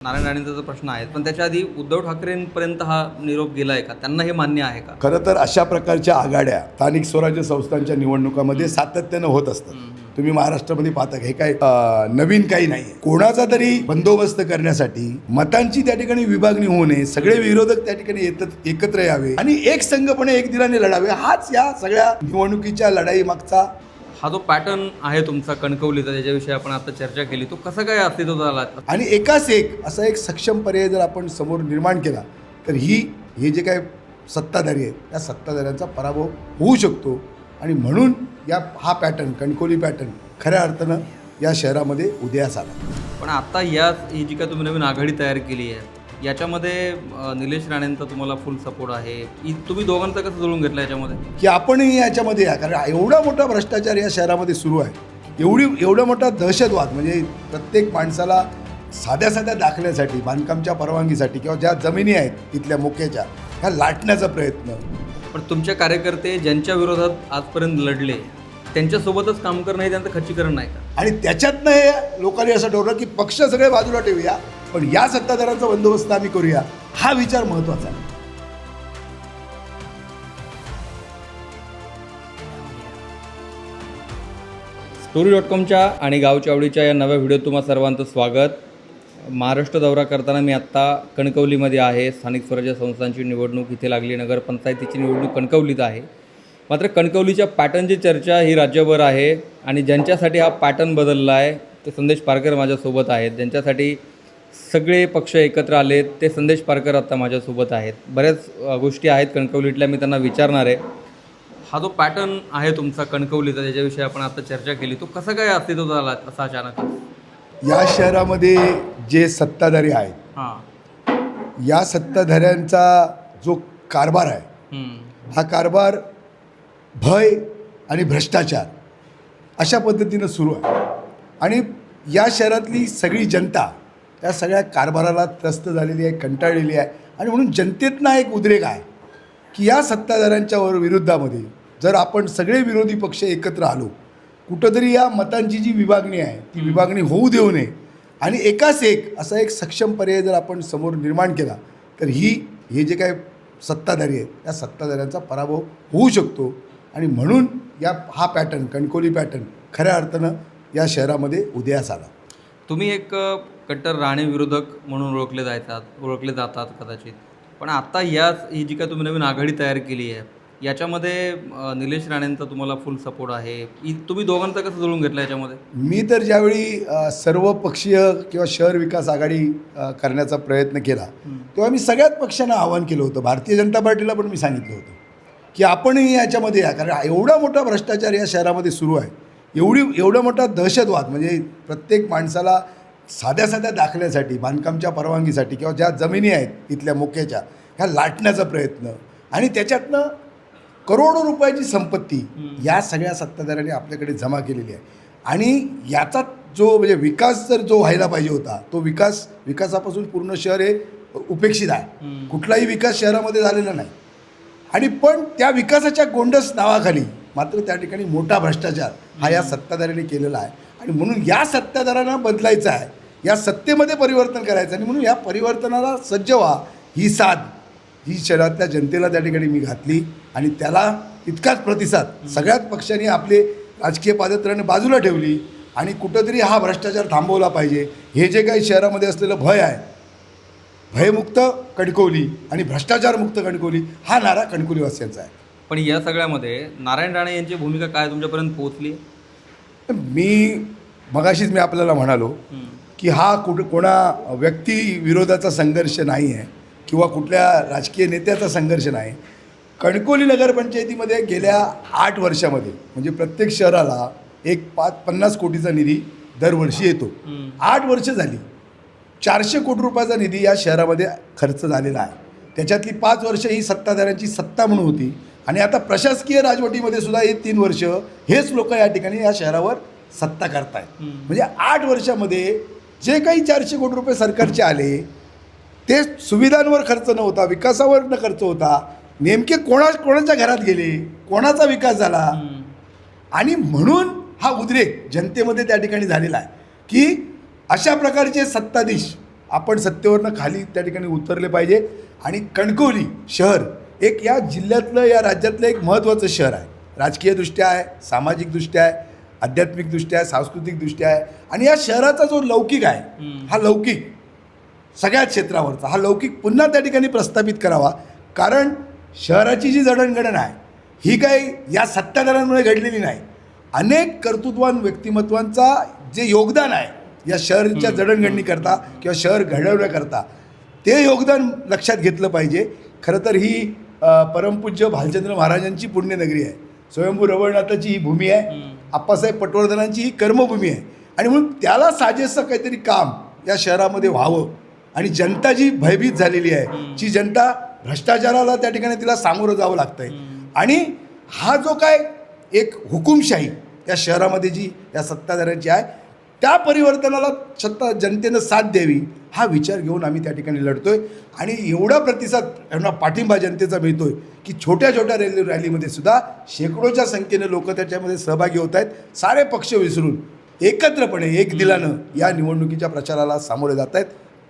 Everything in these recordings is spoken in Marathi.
नारायण राणेंचा जो प्रश्न आहे पण त्याच्या आधी उद्धव ठाकरेंपर्यंत हा निरोप गेला आहे का? त्यांना हे मान्य आहे का? खरं तर अशा प्रकारच्या आघाड्या स्थानिक स्वराज्य संस्थांच्या निवडणुकामध्ये सातत्यानं होत असतात. तुम्ही महाराष्ट्रामध्ये पाहता? हे काय नवीन काही नाही कोणाचा तरी बंदोबस्त करण्यासाठी मतांची त्या ठिकाणी विभागणी होऊ नये सगळे विरोधक त्या ठिकाणी येतात एकत्र यावे आणि एक संघपणे एक दिलाने लढावे हाच या सगळ्या निवडणुकीच्या लढाई मागचा हा जो पॅटर्न आहे तुमचा कणकवलीचा ज्याच्याविषयी आपण आता चर्चा केली तो कसा काय अस्तित्वात आला? आणि एकाच एक असा एक सक्षम पर्याय जर आपण समोर निर्माण केला तर ही हे जे काय सत्ताधारी आहेत त्या सत्ताधाऱ्यांचा पराभव होऊ शकतो. आणि म्हणून या हा पॅटर्न कणकोली पॅटर्न खऱ्या अर्थानं या शहरामध्ये उदयास आला. पण आता या ही जी काय तुम्ही नवीन आघाडी तयार केली आहे याच्यामध्ये अं, निलेश राणेंचा तुम्हाला फुल सपोर्ट आहे. इ- तुम्ही दोघांचं कसं जुळून घेतलं याच्यामध्ये? की आपणही याच्यामध्ये या. कारण एवढा मोठा भ्रष्टाचार या शहरामध्ये सुरू आहे. एवढी एवढा मोठा दहशतवाद म्हणजे प्रत्येक माणसाला साध्या साध्या दाखल्यासाठी बांधकामच्या परवानगीसाठी किंवा ज्या जमिनी आहेत तिथल्या मोक्याच्या ह्या लाटण्याचा प्रयत्न. पण तुमचे कार्यकर्ते ज्यांच्या विरोधात आजपर्यंत लढले त्यांच्यासोबतच काम करणं हे त्यांचं खच्चीकरण नाही का? आणि त्याच्यातनं हे लोकांनी असं ठरवलं की पक्ष सगळे बाजूला ठेवूया. पण या सत्ताधाऱ्यांचा बंदोबस्त आम्ही करूया हा विचार महत्त्वाचा आहे. स्टोरी डॉट कॉमच्या आणि गावच्या आवडीच्या या नव्या व्हिडिओत तुम्हा सर्वांचं स्वागत. महाराष्ट्र दौरा करताना मी आत्ता कणकवलीमध्ये आहे. स्थानिक स्वराज्य संस्थांची निवडणूक इथे लागली नगरपंचायतीची निवडणूक कणकवलीत आहे. मात्र कणकवलीच्या पॅटर्नची चर्चा ही राज्यभर आहे आणि ज्यांच्यासाठी हा पॅटर्न बदलला आहे ते संदेश पारकर माझ्यासोबत आहेत. ज्यांच्यासाठी सगळे पक्ष एकत्र आलेत ते संदेश पारकर आत्ता माझ्यासोबत आहेत. बऱ्याच गोष्टी आहेत कणकवलीतल्या मी त्यांना विचारणार आहे. हा जो पॅटर्न आहे तुमचा कणकवलीचा ज्याच्याविषयी आपण आता चर्चा केली तो कसा काय अस्तित्वात आला असा अचानक? या शहरामध्ये जे सत्ताधारी आहेत हां. या सत्ताधाऱ्यांचा जो कारभार आहे. हा कारभार भय आणि भ्रष्टाचार अशा पद्धतीनं सुरू आहे. आणि या शहरातली सगळी जनता त्या सगळ्या कारभाराला त्रस्त झालेली आहे कंटाळलेली आहे. आणि म्हणून जनतेतनं एक उद्रेक आहे की या सत्ताधाऱ्यांच्या वर विरुद्धामध्ये जर आपण सगळे विरोधी पक्ष एकत्र आलो कुठंतरी या मतांची जी विभागणी आहे ती विभागणी होऊ देऊ नये. आणि एकाच एक असा एक सक्षम पर्याय जर आपण समोर निर्माण केला तर ही हे जे काय सत्ताधारी आहेत त्या सत्ताधाऱ्यांचा पराभव होऊ शकतो. आणि म्हणून या हा पॅटर्न कणकोली पॅटर्न खऱ्या अर्थानं या शहरामध्ये उदयास आला. तुम्ही एक कट्टर राणे विरोधक म्हणून ओळखले जातात ओळखले जातात कदाचित. पण आता या ही जी काय तुम्ही नवीन आघाडी तयार केली आहे याच्यामध्ये निलेश राणेंचा तुम्हाला फुल सपोर्ट आहे. तुम्ही दोघांचं कसं जुळून घेतलं याच्यामध्ये? मी तर ज्यावेळी सर्व पक्षीय किंवा शहर विकास आघाडी करण्याचा प्रयत्न केला तेव्हा मी सगळ्याच पक्षांना आवाहन केलं होतं. भारतीय जनता पार्टीला पण मी सांगितलं होतं की आपणही याच्यामध्ये या. कारण एवढा मोठा भ्रष्टाचार या शहरामध्ये सुरू आहे. एवढी एवढा मोठा दहशतवाद म्हणजे प्रत्येक माणसाला साध्या साध्या दाखल्यासाठी बांधकामच्या परवानगीसाठी किंवा ज्या जमिनी आहेत तिथल्या मोक्याच्या ह्या लाटण्याचा प्रयत्न. आणि त्याच्यातनं करोडो रुपयाची संपत्ती या सगळ्या सत्ताधाऱ्यांनी आपल्याकडे जमा केलेली आहे. आणि याचा जो म्हणजे विकास जर जो व्हायला पाहिजे होता तो विकास विकासापासून पूर्ण शहर हे उपेक्षित आहे. कुठलाही विकास शहरामध्ये झालेला नाही. आणि पण त्या विकासाच्या गोंडस नावाखाली मात्र त्या ठिकाणी मोठा भ्रष्टाचार हा या सत्ताधाऱ्याने केलेला आहे. आणि म्हणून या सत्ताधाऱ्यांना बदलायचा आहे. या सत्तेमध्ये परिवर्तन करायचं आणि म्हणून या परिवर्तनाला सज्ज व्हा. ही साथ ही शहरातल्या जनतेला त्या ठिकाणी मी घातली आणि त्याला इतकाच प्रतिसाद सगळ्याच पक्षांनी आपले राजकीय पादत्राने बाजूला ठेवली आणि कुठंतरी हा भ्रष्टाचार थांबवला पाहिजे. हे जे काही शहरामध्ये असलेलं भय आहे भयमुक्त कणकवली आणि भ्रष्टाचारमुक्त कणकवली हा नारा कणकवलीवासियांचा आहे. पण या सगळ्यामध्ये नारायण राणे यांची भूमिका काय तुमच्यापर्यंत पोहोचली? मी मगाशीच मी आपल्याला म्हणालो की हा कुठ कोणा व्यक्ती विरोधाचा संघर्ष नाही आहे किंवा कुठल्या राजकीय नेत्याचा संघर्ष नाही. कणकोली नगरपंचायतीमध्ये गेल्या आठ वर्षामध्ये म्हणजे प्रत्येक शहराला एक पाच पन्नास कोटीचा निधी दरवर्षी येतो. आठ वर्ष झाली. चारशे कोटी रुपयाचा निधी या शहरामध्ये खर्च झालेला आहे. त्याच्यातली पाच वर्ष ही सत्ताधाऱ्यांची सत्ता म्हणून होती. आणि आता प्रशासकीय राजवटीमध्ये सुद्धा हे तीन वर्ष हेच लोक या ठिकाणी या शहरावर सत्ता करतायत. म्हणजे आठ वर्षामध्ये जे काही चारशे कोटी रुपये सरकारचे आले ते सुविधांवर खर्च नव्हता विकासावर न खर्च होता नेमके कोणा कोणाच्या घरात गेले कोणाचा विकास झाला? आणि म्हणून हा उद्रेक जनतेमध्ये त्या ठिकाणी झालेला आहे की अशा प्रकारचे सत्ताधीश आपण सत्तेवरनं खाली त्या ठिकाणी उतरले पाहिजे आणि कणकवली शहर एक या जिल्ह्यातलं या राज्यातलं एक महत्त्वाचं शहर आहे. राजकीयदृष्ट्या आहे सामाजिकदृष्ट्या आहे आध्यात्मिकदृष्ट्या आहे सांस्कृतिकदृष्ट्या आहे. आणि या शहराचा जो लौकिक आहे हा लौकिक सगळ्या क्षेत्रावरचा हा लौकिक पुन्हा त्या ठिकाणी प्रस्थापित करावा. कारण शहराची जी जडणघडण आहे ही काही या सत्ताधाऱ्यांमुळे घडलेली नाही. अनेक कर्तृत्वान व्यक्तिमत्वांचा जे योगदान आहे या शहराच्या जडणघडणीकरता किंवा शहर घडवण्याकरता ते योगदान लक्षात घेतलं पाहिजे. खरं तर ही परमपूज्य भालचंद्र महाराजांची पुण्यनगरी आहे. स्वयंभू रवळनाथाची ही भूमी आहे. आप्पासाहेब पटवर्धनांची ही कर्मभूमी आहे. आणि म्हणून त्याला साजेसं काहीतरी काम या शहरामध्ये व्हावं. आणि जनता जी भयभीत झालेली आहे जी जनता भ्रष्टाचाराला त्या ठिकाणी तिला सामोरं जावं लागतंय. आणि हा जो काय एक हुकुमशाही या शहरामध्ये जी या सत्ताधाऱ्यांची आहे त्या परिवर्तनाला सत्ता जनतेनं साथ द्यावी हा विचार घेऊन आम्ही त्या ठिकाणी लढतोय. आणि एवढा प्रतिसाद यांना पाठिंबा जनतेचा मिळतोय की छोट्या छोट्या रॅली रॅलीमध्ये सुद्धा शेकडोच्या संख्येने लोक त्याच्यामध्ये सहभागी होत आहेत. सारे पक्ष विसरून एकत्रपणे एक दिलानं या निवडणुकीच्या प्रचाराला सामोरे जात आहेत.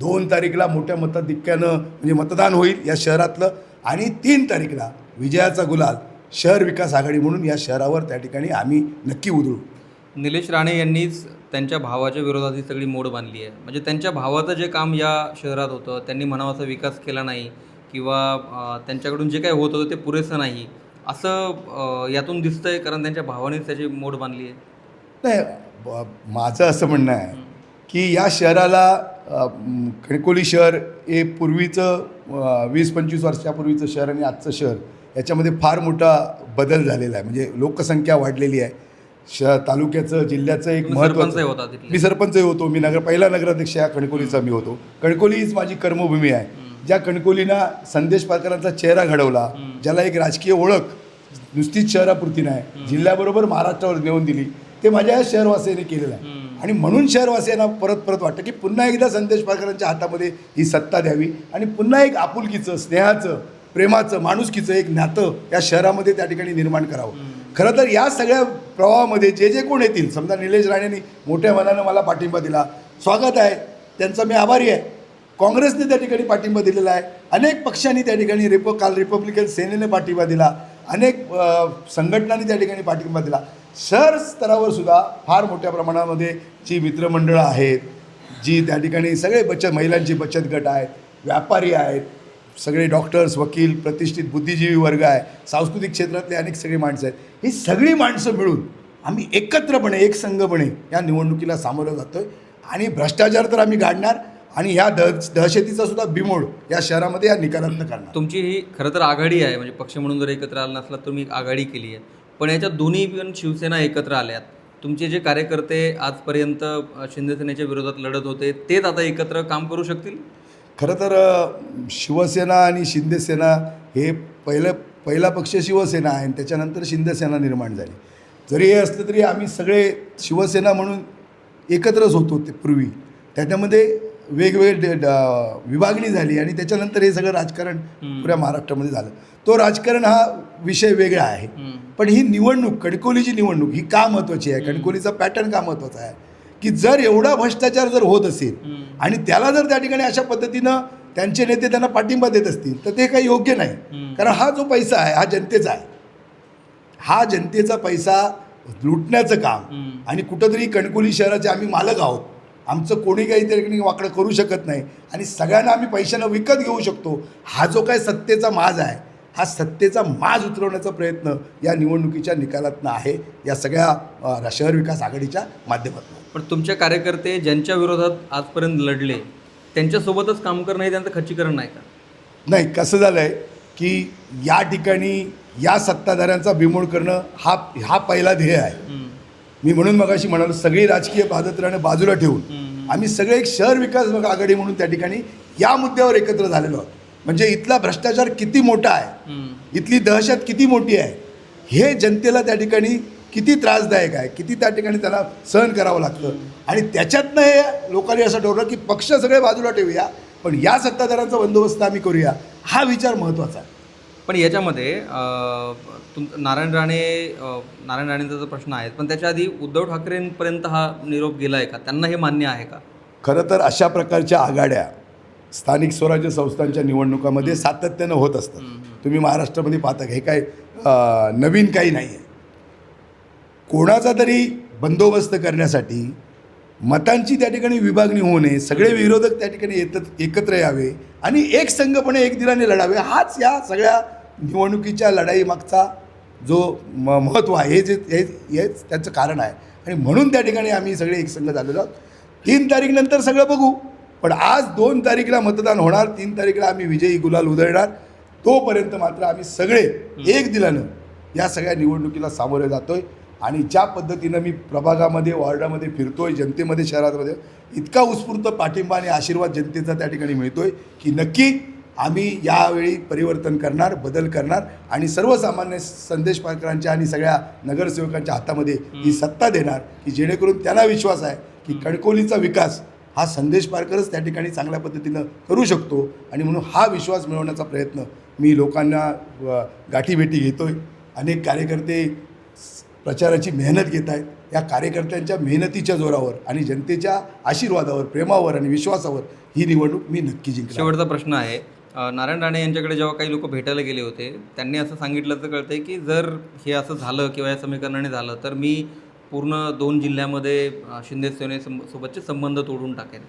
दोन तारीखला मोठ्या मतदिक्क्यानं म्हणजे मतदान होईल या शहरातलं. आणि तीन तारीखला विजयाचा गुलाल शहर विकास आघाडी म्हणून या शहरावर त्या ठिकाणी आम्ही नक्की उधळू निलेश राणे यांनीच त्यांच्या भावाच्या विरोधात ही सगळी मोड बांधली आहे. म्हणजे त्यांच्या भावाचं जे काम या शहरात होतं त्यांनी म्हणावाचा विकास केला नाही किंवा त्यांच्याकडून जे काही होत होतं ते पुरेसं नाही असं यातून दिसतं आहे कारण त्यांच्या भावानेच त्याची मोड बांधली आहे? नाही माझं असं म्हणणं आहे की या शहराला अ, शहर हे पूर्वीचं वीस पंचवीस वर्षापूर्वीचं शहर आणि आजचं शहर याच्यामध्ये फार मोठा बदल झालेला आहे. म्हणजे लोकसंख्या वाढलेली आहे. श तालुक्याचं जिल्ह्याचं एक महत्त्वाचं तिथले. मी सरपंचही होतो. मी नगर पहिला नगराध्यक्ष या कणकोलीचा मी होतो. कणकोली हीच माझी कर्मभूमी आहे. ज्या कणकोलीना संदेश पारकरांचा चेहरा घडवला ज्याला एक राजकीय ओळख नुसतीच शहरापुरती नाही जिल्ह्याबरोबर महाराष्ट्रावर नेऊन दिली. ते माझ्या या शहरवासियांनी केलेलं आहे. आणि म्हणून शहरवासियांना परत परत वाटतं की पुन्हा एकदा संदेश पारकरांच्या हातामध्ये ही सत्ता द्यावी. आणि पुन्हा एक आपुलकीचं स्नेहाचं प्रेमाचं माणुसकीचं एक नातं या शहरामध्ये त्या ठिकाणी निर्माण करावं. खरं तर या सगळ्या प्रवाहामध्ये जे जे कोण येतील समजा निलेश राणेंनी मोठ्या मनानं मला पाठिंबा दिला. स्वागत आहे. त्यांचा मी आभारी आहे. काँग्रेसने त्या ठिकाणी पाठिंबा दिलेला आहे. अनेक पक्षांनी त्या ठिकाणी रिप काल रिपब्लिकन सेनेने पाठिंबा दिला. अनेक संघटनांनी त्या ठिकाणी पाठिंबा दिला. शहर स्तरावर सुद्धा फार मोठ्या प्रमाणामध्ये जी मित्रमंडळं आहेत जी त्या ठिकाणी सगळे बचत महिलांची बचत गट आहेत व्यापारी आहेत सगळे डॉक्टर्स वकील प्रतिष्ठित बुद्धिजीवी वर्ग आहे सांस्कृतिक क्षेत्रातले अनेक सगळी माणसं आहेत. ही सगळी माणसं मिळून आम्ही एकत्रपणे एकसंघपणे या निवडणुकीला सामोरं जातो आहे आणि भ्रष्टाचार तर आम्ही गाडणार आणि ह्या दह दहशतीचा सुद्धा बिमोड या शहरामध्ये या निकालातनं करणार तुमची ही खरं तर आघाडी आहे म्हणजे पक्ष म्हणून जर एकत्र आला नसला तर तुम्ही आघाडी केली आहे. पण याच्या दोन्ही पण शिवसेना एकत्र आल्यात. तुमचे जे कार्यकर्ते आजपर्यंत शिंदेसेनेच्या विरोधात लढत होते तेच आता एकत्र काम करू शकतील? खरं तर शिवसेना आणि शिंदेसेना हे पहिलं पहिला पक्ष शिवसेना आहे आणि त्याच्यानंतर शिंदेसेना निर्माण झाली. जरी हे असलं तरी आम्ही सगळे शिवसेना म्हणून एकत्रच होतो ते पूर्वी. त्याच्यामध्ये वेगवेगळे विभागणी झाली आणि त्याच्यानंतर हे सगळं राजकारण पुऱ्या महाराष्ट्रामध्ये झालं. तो राजकारण हा विषय वेगळा आहे. पण ही निवडणूक कणकोलीची निवडणूक ही का महत्त्वाची आहे? कणकोलीचा पॅटर्न का महत्त्वाचा आहे? की जर एवढा भ्रष्टाचार जर होत असेल आणि त्याला जर त्या ठिकाणी अशा पद्धतीनं त्यांचे नेते त्यांना पाठिंबा देत असतील तर ते काही योग्य नाही. कारण हा जो पैसा आहे हा जनतेचा आहे. हा जनतेचा पैसा लुटण्याचं काम आणि कुठंतरी कणकोली शहराचे आम्ही मालक आहोत. आमचं कोणी काही त्या ठिकाणी वाकडं करू शकत नाही आणि सगळ्यांना आम्ही पैशानं विकत घेऊ शकतो. हा जो काय सत्तेचा माज आहे हा सत्तेचा माज उतरवण्याचा प्रयत्न या निवडणुकीच्या निकालातनं आहे या सगळ्या शहर विकास आघाडीच्या माध्यमातून. पण तुमचे कार्यकर्ते ज्यांच्या विरोधात आजपर्यंत लढले त्यांच्यासोबतच काम करणं हे त्यांचं खच्चीकरण नाही का? नाही कसं झालं आहे की या ठिकाणी या सत्ताधाऱ्यांचा बिमोड करणं हा हा पहिला ध्येय आहे. मी म्हणून मगाशी म्हणालो सगळी राजकीय पादत्रानं बाजूला ठेवून. आम्ही सगळे एक शहर विकास आघाडी म्हणून त्या ठिकाणी या मुद्द्यावर एकत्र झालेलो आहोत. म्हणजे इथला भ्रष्टाचार किती मोठा आहे? इथली दहशत किती मोठी आहे? हे जनतेला त्या ठिकाणी किती त्रासदायक आहे? किती त्या ठिकाणी त्यांना सहन करावं लागतं? आणि त्याच्यातनं हे लोकांनी असं ठरवलं की पक्ष सगळे बाजूला ठेवूया पण या सत्ताधाऱ्यांचा बंदोबस्त आम्ही करूया. हा विचार महत्त्वाचा आहे. पण याच्यामध्ये तुम नारायण राणे नारायण राणेंचा जो प्रश्न आहे पण त्याच्या आधी उद्धव ठाकरेंपर्यंत हा निरोप गेला आहे का? त्यांना हे मान्य आहे का? खरं तर अशा प्रकारच्या आघाड्या स्थानिक स्वराज्य संस्थांच्या निवडणुकामध्ये सातत्यानं होत असतात तुम्ही महाराष्ट्रामध्ये पाहता हे काय नवीन काही नाही आहे कोणाचा तरी बंदोबस्त करण्यासाठी मतांची त्या ठिकाणी विभागणी होऊ नये सगळे विरोधक त्या ठिकाणी येत एकत्र यावे आणि एक संघपणे एक दिलाने लढावे. हाच या सगळ्या निवडणुकीच्या लढाईमागचा जो म महत्त्व आहे हे जे हे हेच त्याचं कारण आहे. आणि म्हणून त्या ठिकाणी आम्ही सगळे एक संघ झालेलो आहोत. तीन तारीखनंतर सगळं बघू. पण आज दोन तारीखला मतदान होणार तीन तारीखला आम्ही विजयी गुलाल उधळणार. तोपर्यंत मात्र आम्ही सगळे एक दिलानं या सगळ्या निवडणुकीला सामोरे जातोय. आणि ज्या पद्धतीनं मी प्रभागामध्ये वॉर्डामध्ये फिरतोय जनतेमध्ये शहरामध्ये इतका उत्स्फूर्त पाठिंबा आणि आशीर्वाद जनतेचा त्या ठिकाणी मिळतोय की नक्की आम्ही यावेळी परिवर्तन करणार बदल करणार. आणि सर्वसामान्य संदेश पारकरांच्या आणि सगळ्या नगरसेवकांच्या हातामध्ये ही सत्ता देणार की जेणेकरून त्यांना विश्वास आहे की कणकोलीचा विकास हा संदेश पारकरच त्या ठिकाणी चांगल्या पद्धतीनं करू शकतो. आणि म्हणून हा विश्वास मिळवण्याचा प्रयत्न मी लोकांना गाठीभेटी गाठीभेटी आहे अनेक कार्यकर्ते प्रचाराची मेहनत घेत आहेत. या कार्यकर्त्यांच्या मेहनतीच्या जोरावर आणि जनतेच्या आशीर्वादावर प्रेमावर आणि विश्वासावर ही निवडणूक मी नक्की जिंकली शेवटचा प्रश्न आहे. नारायण राणे यांच्याकडे जेव्हा काही लोक भेटायला गेले होते त्यांनी असं सांगितलं तर कळतंय की जर हे असं झालं किंवा या समीकरणाने झालं तर मी पूर्ण दोन जिल्ह्यामध्ये शिंदे सेने सं- सोबतचे संबंध तोडून टाकेन.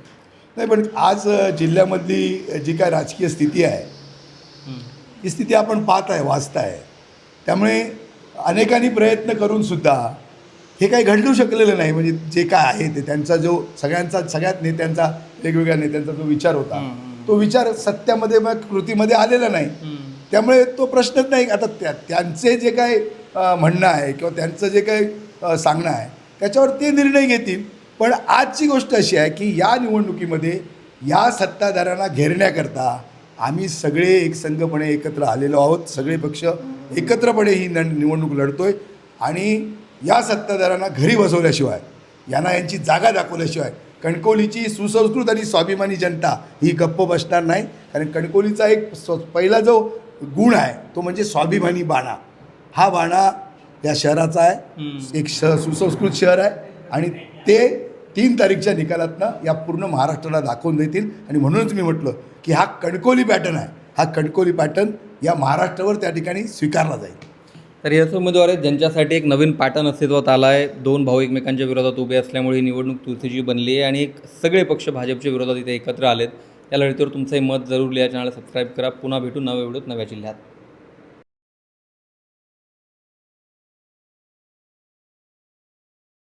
नाही पण आज जिल्ह्यामधली जी काय राजकीय स्थिती आहे ही स्थिती आपण पाहत आहे वाचत आहे. त्यामुळे अनेकांनी प्रयत्न करून सुद्धा हे काही घडलू शकलेलं नाही. म्हणजे जे काय आहे ते त्यांचा जो सगळ्यांचा सगळ्यात नेत्यांचा वेगवेगळ्या नेत्यांचा जो विचार होता तो विचार सत्यामध्ये मग कृतीमध्ये आलेला नाही. त्यामुळे तो प्रश्नच नाही. आता त्या त्यांचे जे काय म्हणणं आहे किंवा त्यांचं जे काही सांगणं आहे. त्याच्यावर ते निर्णय घेतील. पण आजची गोष्ट अशी आहे की या निवडणुकीमध्ये या सत्ताधाऱ्यांना घेरण्याकरता आम्ही सगळे एकसंघपणे एकत्र आलेलो आहोत. सगळे पक्ष एकत्रपणे ही न निवडणूक लढतोय. आणि या सत्ताधाऱ्यांना घरी बसवल्याशिवाय यांना यांची जागा दाखवल्याशिवाय कणकवलीची सुसंस्कृत आणि स्वाभिमानी जनता ही गप्प बसणार नाही. कारण कणकवलीचा एक स्व पहिला जो गुण आहे तो म्हणजे स्वाभिमानी बाणा. हा बाणा या शहराचा आहे. एक श सुसंस्कृत शहर आहे. आणि ते तीन तारीखच्या निकालातनं या पूर्ण महाराष्ट्राला दाखवून देतील. आणि म्हणूनच मी म्हटलं की हा कणकोली पॅटर्न आहे. हा कणकोली पॅटर्न या महाराष्ट्रावर त्या ठिकाणी स्वीकारला जाईल. तर याच उमेदवार आहेत ज्यांच्यासाठी एक नवीन पॅटर्न अस्तित्वात आला आहे दोन भाऊ एकमेकांच्या विरोधात उभे असल्यामुळे ही निवडणूक तुळशीची बनली आहे आणि एक सगळे पक्ष भाजपच्या विरोधात इथे एकत्र आलेत. या लढतीवर तुमचंही मत जरूर लिहा. चॅनल सबस्क्राईब करा. पुन्हा भेटू नव्या व्हिडिओत नव्या जिल्ह्यात.